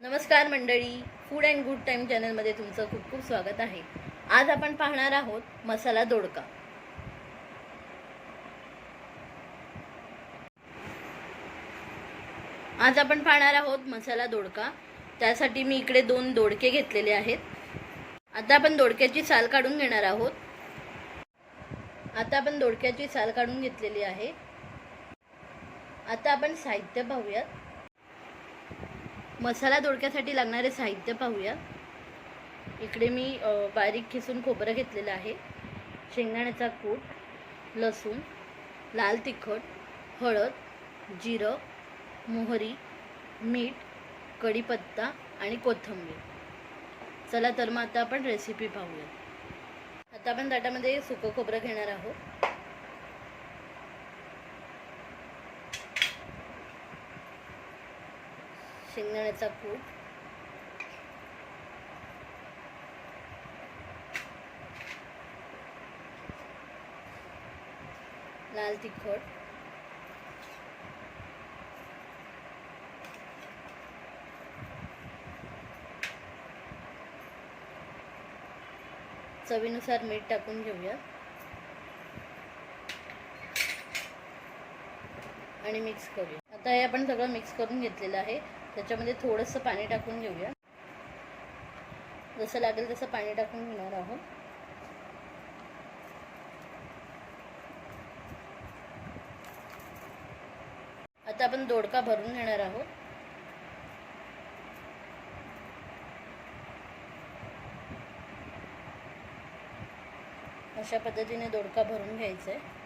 नमस्कार मंडळी food and good time चॅनलमध्ये तुमचं खूप खूप स्वागत आहे. आज आपण पाहणार आहोत मसाला दोडका. आज आपण पाहणार आहोत मसाला दोडका. त्यासाठी मी इकडे दोन दोडके घेतलेले आहेत. आता आपण दोडक्याची साल काढून घेणार आहोत. आता आपण दोडक्याची साल काढून घेतलेली आहे. आता आपण साहित्य पाहूयात. मसाला दोडक्यासाठी लागणारे साहित्य पाहूया. इकडे मी बारीक खिसून खोबरं घेतलेलं आहे. शेंगदाण्याचा कूट लसूण लाल तिखट हळद जिरं मोहरी मीठ कढीपत्ता आणि कोथिंबीर. चला तर मग आता आपण रेसिपी पाहूया आता आपण ताटामध्ये सुकं खोबरं घेणार आहोत. शेंगदाण्याचा कूट लाल तिखट. चवीनुसार मीठ टाकून घेऊया. आणि मिक्स करूया. आता हे आपण सगळं मिक्स करून घेतलेलं आहे. त्याच्यामध्ये थोडंसं पाणी टाकून घेऊया. जसं लागेल तसं पाणी टाकून घेणार आहोत. आता आपण दोडका भरून घेणार आहोत. अशा पद्धतीने दोडका भरून घ्यायचा आहे.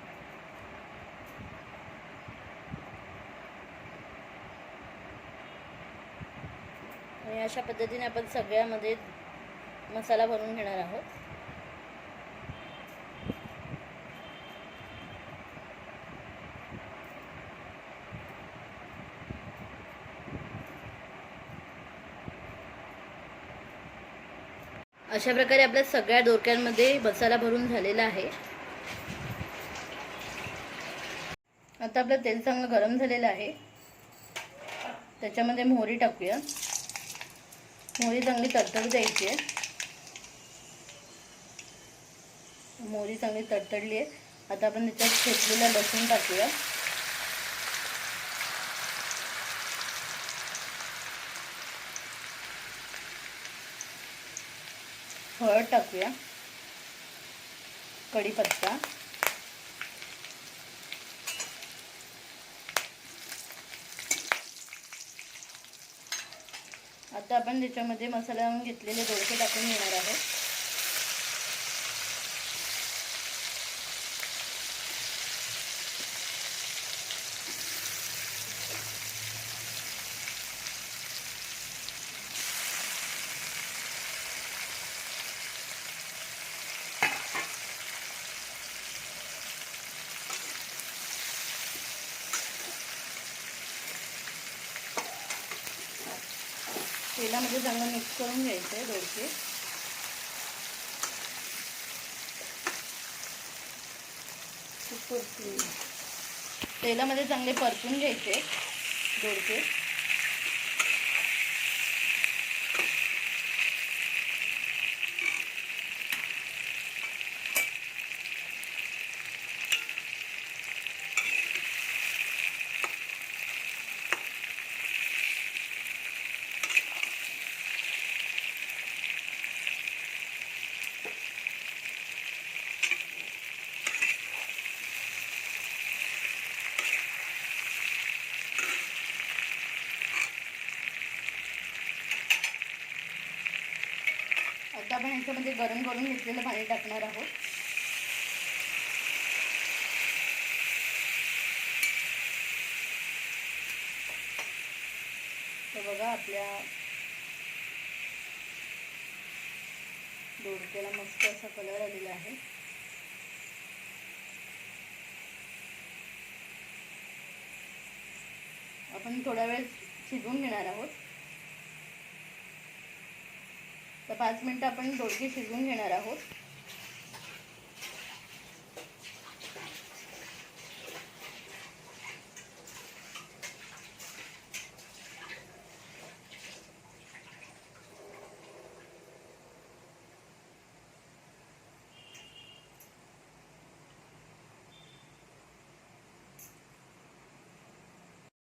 अशा पद्धतीने आपण सगळ्यामध्ये मसाला भरून घेणार आहोत. अशा प्रकारे आपल्या सगळ्या दोरक्यांमध्ये मसाला भरून झालेला आहे. आता आपलं तेल चांगलं गरम झालेलं आहे. त्याच्यामध्ये मोहरी टाकूया. मोहरी चांगली तडतड द्यायची आहे. मोहरी चांगली तडतडली आहे. आता आपण त्याच्यात घेतलेला लसूण टाकूया. हळद टाकूया. कढीपत्ता. आता आपण त्याच्यामध्ये मसाला घेतलेले दोडके टाकून घेणार आहोत. तेलामध्ये चांगलं मिक्स करून घ्यायचं आहे दोडके तेलामध्ये चांगले परतून घ्यायचे दोडके. आपण ह्याच्यामध्ये म्हणजे गरम करून घेतलेलं पाणी टाकणार आहोत. तर बघा आपल्या दोडक्याला मस्त असा कलर आलेला आहे. आपण थोडा वेळ शिजवून घेणार आहोत. पाच मिनटं आपण दोडके शिजवून घेणार आहोत.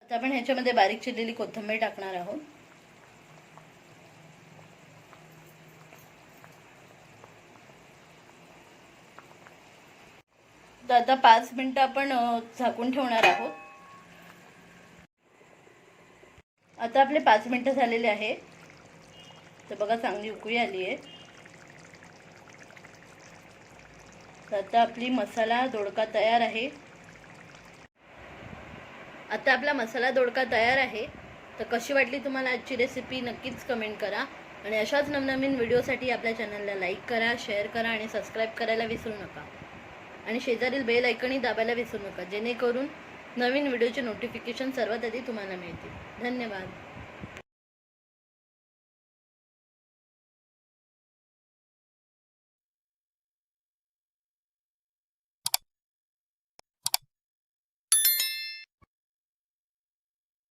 आता आपण ह्याच्यामध्ये बारीक चिरलेली कोथिंबीर टाकणार आहोत. तर आता पाच मिनटं आपण झाकून ठेवणार आहोत. आता आपले पाच मिनटं झालेले आहे तर बघा चांगली उकळी आली आहे. तर आता आपली मसाला दोडका तयार आहे. आता आपला मसाला दोडका तयार आहे. तर कशी वाटली तुम्हाला आजची रेसिपी नक्कीच कमेंट करा. आणि अशाच नवनवीन व्हिडिओसाठी आपल्या चॅनलला लाईक करा शेअर करा आणि सबस्क्राईब करायला विसरू नका. आणि शेजारील बेल ऐकणी दाबायला विसरू नका. जेणेकरून नवीन व्हिडिओचे नोटिफिकेशन सर्वात आधी तुम्हाला मिळतील. धन्यवाद.